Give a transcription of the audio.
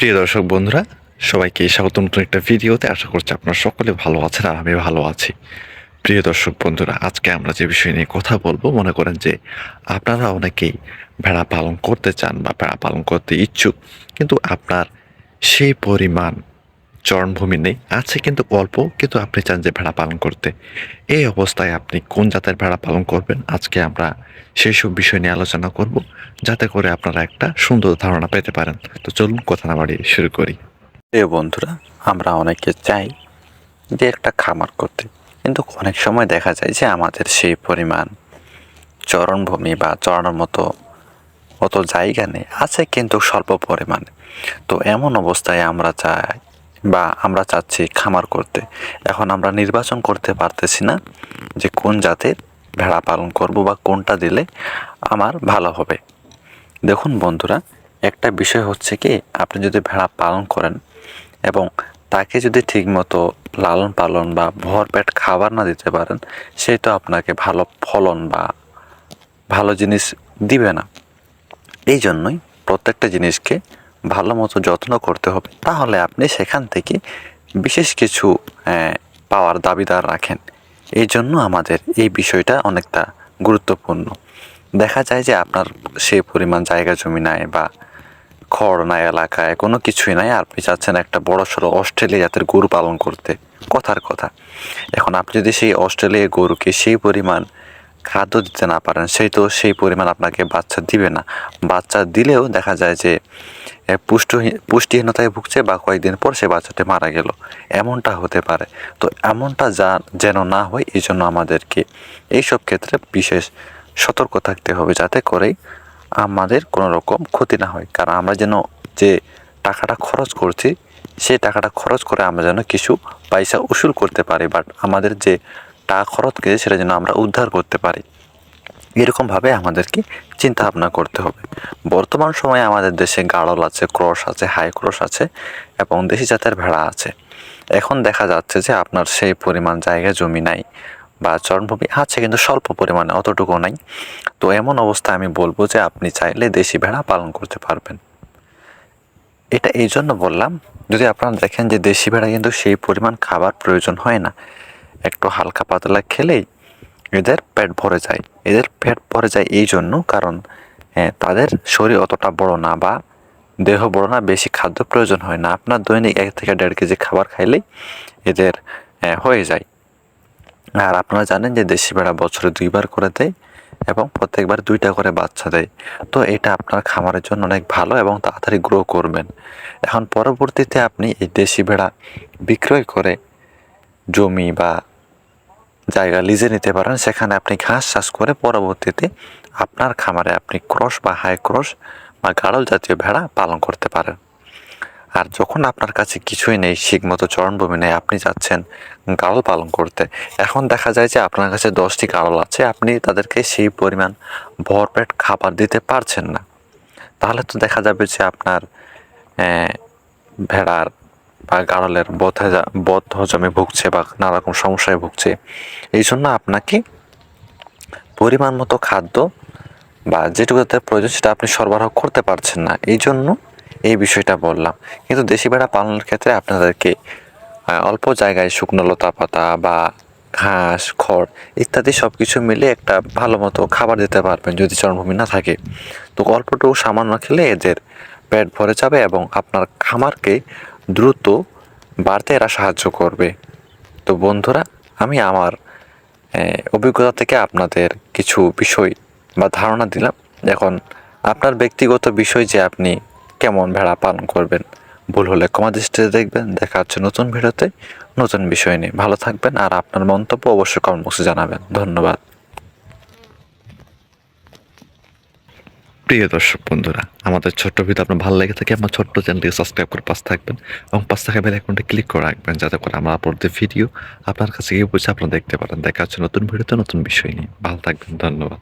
প্রিয় দর্শক বন্ধুরা, সবাইকে স্বাগত নতুন একটা ভিডিওতে। আশা করছি আপনারা সকলে ভালো আছেন আর আমি ভালো আছি। প্রিয় দর্শক বন্ধুরা, আজকে আমরা যে বিষয় নিয়ে কথা বলব, মনে করেন যে আপনারা অনেকেই ভেড়া পালন করতে চান বা ভেড়া পালন করতে ইচ্ছুক, কিন্তু আপনার সেই পরিমাণ চরণভূমি নেই। আছে কিন্তু অল্প, কিন্তু আপনি চান যে ভেড়া পালন করতে। এই অবস্থায় আপনি কোন জাতের ভেড়া পালন করবেন? আজকে আমরা সেই সব বিষয় নিয়ে আলোচনা করব, যাতে করে আপনারা একটা সুন্দর ধারণা পেতে পারেন। তো চলুন কথা না বাড়িয়ে শুরু করি। প্রিয় বন্ধুরা, আমরা অনেকে চাই যে একটা খামার করতে। কিন্তু অনেক সময় দেখা যায় যে আমাদের সেই পরিমাণ চরণভূমি বা চড়ানোর মতো, অত জায়গা নেই। আছে কিন্তু স্বল্প পরিমাণে। তো এমন অবস্থায় আমরা চাই বা আমরা চাচ্ছি খামার করতে। এখন আমরা নির্বাচন করতে পারতেছি না যে কোন জাতের ভেড়া পালন করব বা কোনটা দিলে আমার ভালো হবে। দেখুন বন্ধুরা, একটা বিষয় হচ্ছে কি, আপনি যদি ভেড়া পালন করেন এবং তাকে যদি ঠিকমতো লালন পালন বা ভরপেট খাবার না দিতে পারেন, সে তো আপনাকে ভালো ফলন বা ভালো জিনিস দিবে না। এই জন্যই প্রত্যেকটা জিনিসকে ভালো মতো যত্ন করতে হবে, তাহলে আপনি সেখান থেকে বিশেষ কিছু পাওয়ার দাবিদার রাখেন। এই জন্য আমাদের এই বিষয়টা অনেকটা গুরুত্বপূর্ণ। দেখা যায় যে আপনার সে পরিমাণ জায়গা জমি নাই বা খড় নাই এলাকায়, কোনো কিছুই নাই, আপনি চাচ্ছেন একটা বড় সড়ো অস্ট্রেলিয়া জাতের গরু পালন করতে। কথার কথা। এখন আপনি যদি সেই অস্ট্রেলিয়া গরুকে সেই পরিমাণ খাদ্য দিতে না পারেন, সেই তো সেই পরিমাণ আপনাকে বাচ্চা দিবে না। বাচ্চা দিলেও দেখা যায় যে পুষ্টি পুষ্টিহীনতায় ভুগছে বা কয়েকদিন পর সে বাচ্চাটি মারা গেল। এমনটা হতে পারে। তো এমনটা যা, যেন না হয়, এই জন্য আমাদেরকে এইসব ক্ষেত্রে বিশেষ সতর্ক থাকতে হবে, যাতে করেই আমাদের কোনো রকম ক্ষতি না হয়। কারণ আমরা যেন যে টাকাটা খরচ করছি, সেই টাকাটা খরচ করে আমরা যেন কিছু পয়সা উসুল করতে পারি। বাট আমাদের যে টাকা খরচ গেছে সেটা যেন আমরা উদ্ধার করতে পারি। এরকমভাবে আমাদেরকে চিন্তা ভাবনা করতে হবে। বর্তমান সময়ে আমাদের দেশে গাড়ল আছে, ক্রস আছে, হাই ক্রস আছে এবং দেশি জাতের ভেড়া আছে। এখন দেখা যাচ্ছে যে আপনার সেই পরিমাণ জায়গা জমি নাই বা চরণভূমি আছে কিন্তু স্বল্প পরিমাণে অতটুকু নাই। তো এমন অবস্থায় আমি বলব যে আপনি চাইলে দেশি ভেড়া পালন করতে পারবেন। এটা এই জন্য বললাম, যদি আপনারা দেখেন যে দেশি ভেড়া কিন্তু সেই পরিমাণ খাবার প্রয়োজন হয় না একটু হালকা পাতলা খেলেই এদের পেট ভরে যায়। এদের পেট ভরে যায় এই জন্য কারণ তাদের শরীর অতটা বড় না বা দেহ বড় না বেশি খাদ্য প্রয়োজন হয় না। আপনার দৈনিক এক থেকে দেড় কেজি খাবার খাইলেই এদের হ্যাঁ, হয়ে যায়। আর আপনারা জানেন যে দেশি ভেড়া বছরে দুইবার করে দেয় এবং প্রত্যেকবার দুইটা করে বাচ্চা দেয়। তো এটা আপনার খামারের জন্য অনেক ভালো এবং তাড়াতাড়ি গ্রো করবেন। এখন পরবর্তীতে আপনি এই দেশি ভেড়া বিক্রয় করে জমি বা জায়গা লিজে নিতে পারেন, সেখানে আপনি ঘাস চাষ করে পরবর্তীতে আপনার খামারে আপনি ক্রস বা হাই ক্রস বা গাড়ল জাতীয় ভেড়া পালন করতে পারেন। আর যখন আপনার কাছে কিছুই নেই, ঠিকমতো চরণভূমি নেই, আপনি যাচ্ছেন গাড়ল পালন করতে, এখন দেখা যায় যে আপনার কাছে দশটি গাড়ল আছে, আপনি তাদেরকে সেই পরিমাণ ভরপেট খাবার দিতে পারছেন না। তাহলে তো দেখা যাবে যে আপনার ভেড়ার বা গাড়লের বদ হেজা- বদ হজমে ভুগছে বা নানা রকম সমস্যায় ভুগছে। এই জন্য আপনাকে পরিমাণ মতো খাদ্য বা যেটুকু তাদের প্রয়োজন সেটা আপনি সরবরাহ করতে পারছেন না। এই জন্য এই বিষয়টা বললাম। কিন্তু দেশি ভেড়া পালনের ক্ষেত্রে আপনাদেরকে অল্প জায়গায় শুকনো লতা পাতা বা ঘাস, খড় ইত্যাদি সব কিছু মিলে একটা ভালো মতো খাবার দিতে পারবেন যদি চরণভূমি না থাকে। তো অল্পটুকু সামান্য খেলে এদের পেট ভরে যাবে এবং আপনার খামারকে দ্রুত বাড়তে এরা সাহায্য করবে। তো বন্ধুরা, আমি আমার অভিজ্ঞতা থেকে আপনাদের কিছু বিষয় বা ধারণা দিলাম। এখন আপনার ব্যক্তিগত বিষয় যে আপনি কেমন ভেড়া পালন করবেন, ভুল হলে কমা দৃষ্টিতে দেখবেন। দেখা হচ্ছে নতুন ভিডিওতে নতুন বিষয় নিয়ে। ভালো থাকবেন আর আপনার মন্তব্য অবশ্যই বক্সে জানাবেন। ধন্যবাদ। প্রিয় দর্শক বন্ধুরা, আমাদের ছোট্ট ভিডিও আপনার ভালো লেগে থাকে, আমার ছোট্ট চ্যানেলটিকে সাবস্ক্রাইব করে পাশে থাকবেন এবং পাশে থাকা বেল অ্যাকাউন্টে ক্লিক করে রাখবেন যাতে করে আমরা আপলোড ভিডিও আপনার কাছে গিয়ে বুঝে আপনারা দেখতে পারেন। দেখা হচ্ছে নতুন ভিডিওতে নতুন বিষয় নিয়ে। ভালো থাকবেন, ধন্যবাদ।